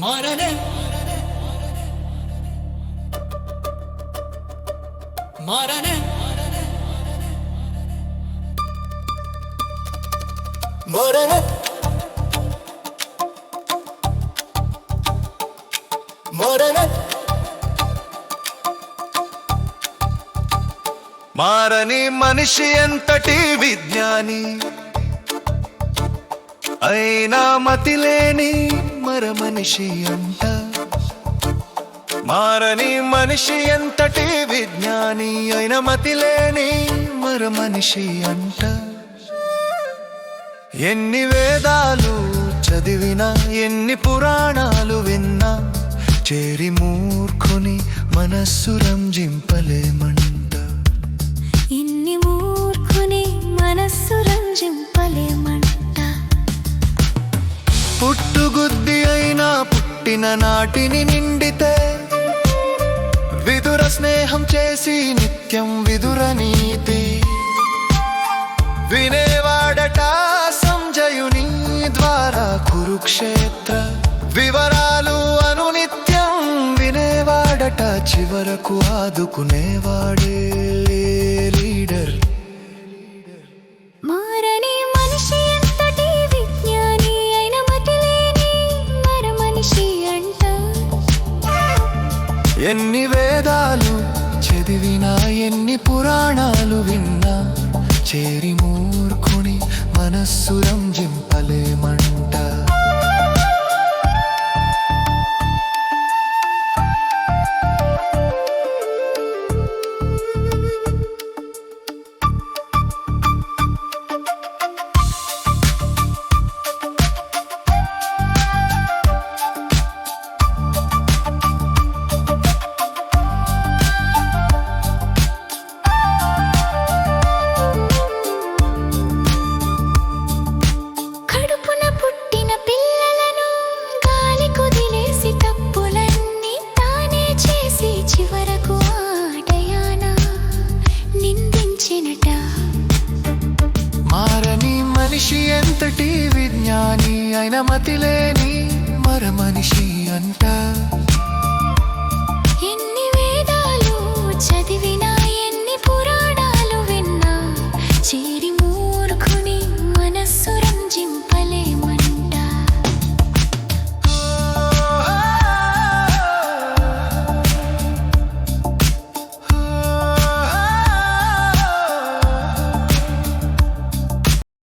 మారనే మారనే మారనే మారనే మారని మనిషి ఎంతటి విజ్ఞాని? అయినా మతి లేని మర మనిషి అంట. మారని మనిషి ఎంతటి విజ్ఞాని అయిన మతి లేని మర మనిషి అంట. ఎన్ని వేదాలు చదివినా ఎన్ని పురాణాలు విన్నా చేరి మూర్ఖుని మనస్సు రంజింపలేమంట. ఇన్ని మూర్ఖుని మనస్సు రంజింపలేమంట నాటిన నాటిని నిండితే విదుర స్నేహం చేసి నిత్యం విదుర నీతి. వినేవాడట సంజయుని ద్వారా కురుక్షేత్ర. వివరాలు అనునిత్యం వినేవాడట చివరకు ఆదుకునేవాడే. ఎన్ని వేదాలు చదివినా ఎన్ని పురాణాలు విన్నా చేరి మూర్ఖుని మనస్సు రంజింపలేమంట. మనిషి ఎంతటి విజ్ఞాని అయిన మతి లేని మర మనిషి అంట.